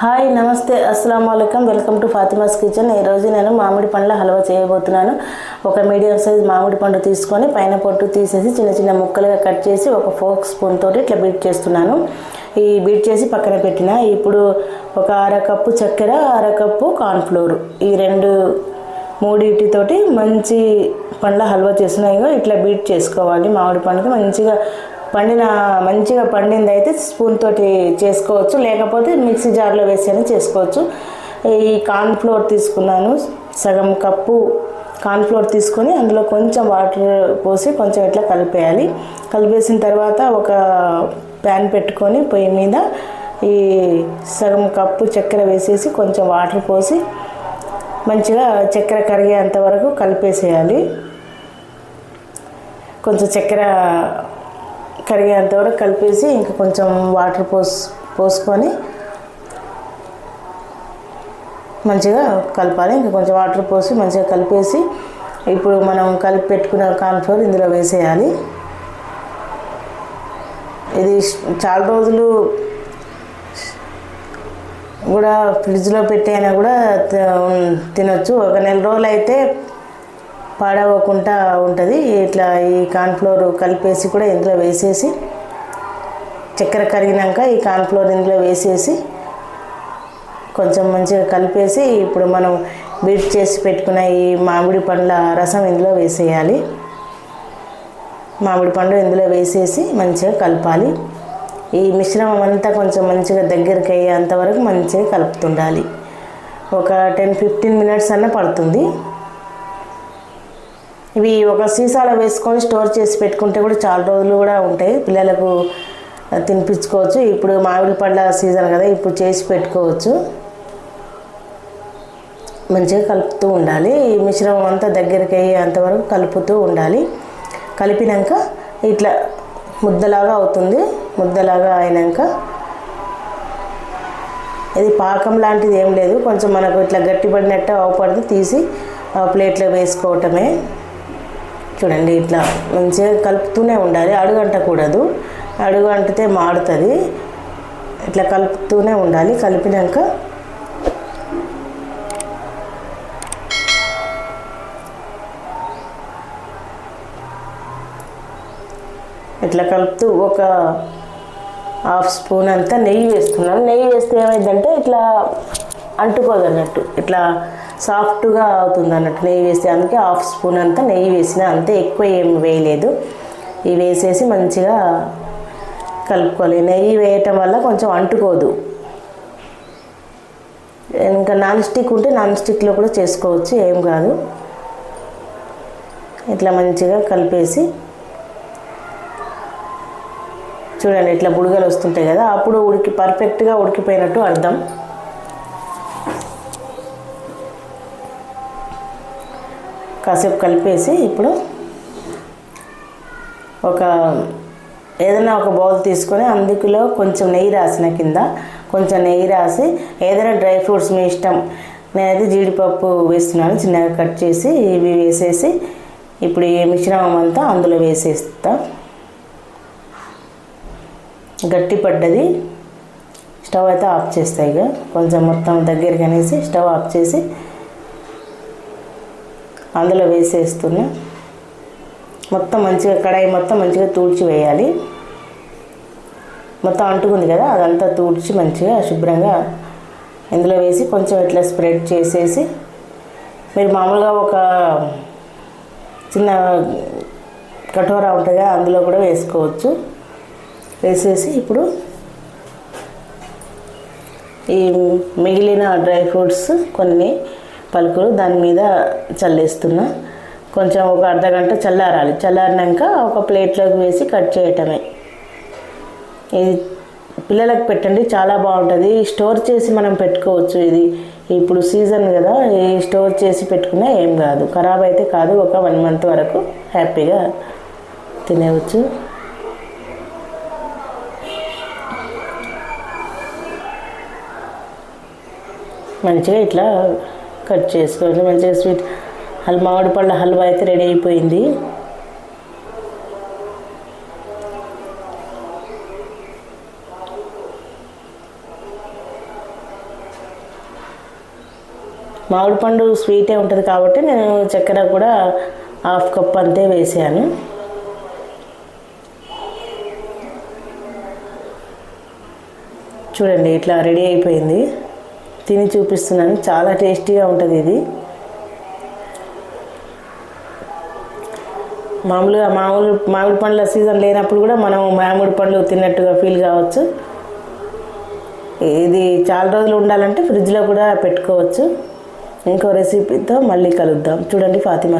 Hi నమస్తే అస్సలం అయికం వెల్కమ్ టు ఫాతిమాస్ కిచెన్. ఈరోజు నేను మామిడి పండ్ల హల్వా చేయబోతున్నాను. ఒక మీడియం సైజ్ మామిడి పండు తీసుకొని పైన పొట్టు తీసేసి చిన్న చిన్న ముక్కలుగా కట్ చేసి ఒక ఫోక్ స్పూన్ తోటి ఇట్లా బీట్ చేస్తున్నాను. ఈ బీట్ చేసి పక్కన పెట్టిన ఇప్పుడు ఒక అరకప్పు చక్కెర అరకప్పు కార్న్ఫ్లోర్. ఈ రెండు మూడింటితోటి మంచి పండ్ల హల్వా చేస్తున్నాయి. ఇట్లా బీట్ చేసుకోవాలి మామిడి పండుగ మంచిగా పండిన మంచిగా పండింది అయితే స్పూన్ తోటి చేసుకోవచ్చు. లేకపోతే మిక్సీ జార్లో వేసి చేసుకోవచ్చు. ఈ కార్న్ ఫ్లోర్ తీసుకున్నాను. సగం కప్పు కార్న్ ఫ్లోర్ తీసుకొని అందులో కొంచెం వాటర్ పోసి కొంచెం ఇట్లా కలిపేయాలి. కలిపేసిన తర్వాత ఒక ప్యాన్ పెట్టుకొని పొయ్యి మీద ఈ సగం కప్పు చక్కెర వేసేసి కొంచెం వాటర్ పోసి మంచిగా చక్కెర కరిగేంత వరకు కలిపేసేయాలి. కొంచెం చక్కెర కరిగేంత వరకు కలిపేసి ఇంకా కొంచెం వాటర్ పోస్ పోసుకొని మంచిగా కలపాలి. ఇంకా కొంచెం వాటర్ పోసి మంచిగా కలిపేసి ఇప్పుడు మనం కలిపి పెట్టుకున్న కార్న్ఫ్లోర్ ఇందులో వేసేయాలి. ఇది చాలా రోజులు కూడా ఫ్రిడ్జ్లో పెట్టైనా కూడా తినొచ్చు. ఒక నెల రోజులు అయితే పాడవకుండా ఉంటుంది. ఇట్లా ఈ కార్న్ఫ్లోర్ కలిపేసి కూడా ఇందులో వేసేసి చక్కెర కరిగినాక ఈ కార్న్ఫ్లోర్ ఇందులో వేసేసి కొంచెం మంచిగా కలిపేసి ఇప్పుడు మనం బీట్ చేసి పెట్టుకున్న ఈ మామిడి పండ్ల రసం ఇందులో వేసేయాలి. మామిడి పండు ఇందులో వేసేసి మంచిగా కలపాలి. ఈ మిశ్రమం అంతా కొంచెం మంచిగా దగ్గరికి అయ్యేంత వరకు మంచిగా కలుపుతుండాలి. ఒక టెన్ ఫిఫ్టీన్ మినిట్స్ అన్న పడుతుంది. ఇవి ఒక సీసాలో వేసుకొని స్టోర్ చేసి పెట్టుకుంటే కూడా చాలా రోజులు కూడా ఉంటాయి. పిల్లలకు తినిపించుకోవచ్చు. ఇప్పుడు మామిడి పండ్ల సీజన్ కదా ఇప్పుడు చేసి పెట్టుకోవచ్చు. మంచిగా కలుపుతూ ఉండాలి. ఈ మిశ్రమం అంతా దగ్గరికి అయ్యేంతవరకు కలుపుతూ ఉండాలి. కలిపినాక ఇట్లా ముద్దలాగా అవుతుంది. ముద్దలాగా అయినాక ఇది పాకం లాంటిది ఏం లేదు. కొంచెం మనకు ఇట్లా గట్టిపడినట్టు అవపడితే తీసి ఆ ప్లేట్లో వేసుకోవటమే. చూడండి ఇట్లా మంచిగా కలుపుతూనే ఉండాలి. అడుగు అంటకూడదు అడుగు అంటితే మాడుతుంది. ఇట్లా కలుపుతూనే ఉండాలి. కలిపినాక ఇట్లా కలుపుతూ ఒక హాఫ్ స్పూన్ అంతా నెయ్యి వేస్తున్నాను నెయ్యి వేస్తే ఏమైందంటే ఇట్లా అంటుకోదు అన్నట్టు ఇట్లా సాఫ్ట్గా అవుతుంది అన్నట్టు నెయ్యి వేస్తే అందుకే హాఫ్ స్పూన్ అంతా నెయ్యి వేసిన అంతే ఎక్కువ ఏం వేయలేదు. ఇవి వేసేసి మంచిగా కలుపుకోవాలి. నెయ్యి వేయటం వల్ల కొంచెం అంటుకోదు. ఇంకా నాన్ స్టిక్ ఉంటే నాన్ స్టిక్లో కూడా చేసుకోవచ్చు ఏం కాదు. ఇట్లా మంచిగా కలిపేసి చూడండి ఇట్లా బుడగలు వస్తుంటాయి కదా అప్పుడు ఉడికి పర్ఫెక్ట్గా ఉడికిపోయినట్టు అర్థం. కాసేపు కలిపేసి ఇప్పుడు ఒక ఏదైనా ఒక బౌల్ తీసుకొని అందులో కొంచెం నెయ్యి రాసిన కింద కొంచెం నెయ్యి రాసి ఏదైనా డ్రై ఫ్రూట్స్ మీ ఇష్టం. నేనైతే జీడిపప్పు వేస్తున్నాను చిన్నగా కట్ చేసి ఇవి వేసేసి ఇప్పుడు ఈ మిశ్రమం అంతా అందులో వేసేస్తా. గట్టి పడ్డది. స్టవ్ అయితే ఆఫ్ చేస్తాయి ఇక. కొంచెం మొత్తం దగ్గరికి అనేసి స్టవ్ ఆఫ్ చేసి అందులో వేసేస్తున్నా మొత్తం మంచిగా కడాయి మొత్తం మంచిగా తూడ్చి వేయాలి. మొత్తం అంటుకుంది కదా అదంతా తూడ్చి మంచిగా శుభ్రంగా ఇందులో వేసి కొంచెం ఇట్లా స్ప్రెడ్ చేసేసి మీరు మామూలుగా ఒక చిన్న కఠోరా ఉంటుంది కదా అందులో కూడా వేసుకోవచ్చు. వేసేసి ఇప్పుడు ఈ మిగిలిన డ్రై ఫ్రూట్స్ కొన్ని పలుకులు దాని మీద చల్లేస్తున్నా. కొంచెం ఒక అర్ధ గంట చల్లారాలి. చల్లారినాక ఒక ప్లేట్లోకి వేసి కట్ చేయటమే. ఇది పిల్లలకు పెట్టండి చాలా బాగుంటుంది. స్టోర్ చేసి మనం పెట్టుకోవచ్చు ఇది. ఇప్పుడు సీజన్ కదా ఈ స్టోర్ చేసి పెట్టుకున్నా ఏం కాదు. ఖరాబ్ అయితే కాదు ఒక వన్ మంత్ వరకు హ్యాపీగా తినేవచ్చు. మంచిగా ఇట్లా కట్ చేసుకోవాలి మంచిగా స్వీట్ హల్ మామిడి పళ్ళ హల్వా అయితే రెడీ అయిపోయింది. మామిడి పండు స్వీటే ఉంటుంది కాబట్టి నేను చక్కెర కూడా హాఫ్ కప్ అంతే వేసాను. చూడండి ఇట్లా రెడీ అయిపోయింది. తిని చూపిస్తున్నాను. చాలా టేస్టీగా ఉంటుంది ఇది. మామూలుగా మామూలు మామిడి పండ్ల సీజన్ లేనప్పుడు కూడా మనం మామిడి పండ్లు తిన్నట్టుగా ఫీల్ కావచ్చు. ఇది చాలా రోజులు ఉండాలంటే ఫ్రిడ్జ్లో కూడా పెట్టుకోవచ్చు. ఇంకో రెసిపీతో మళ్ళీ కలుద్దాం. చూడండి ఫాతిమా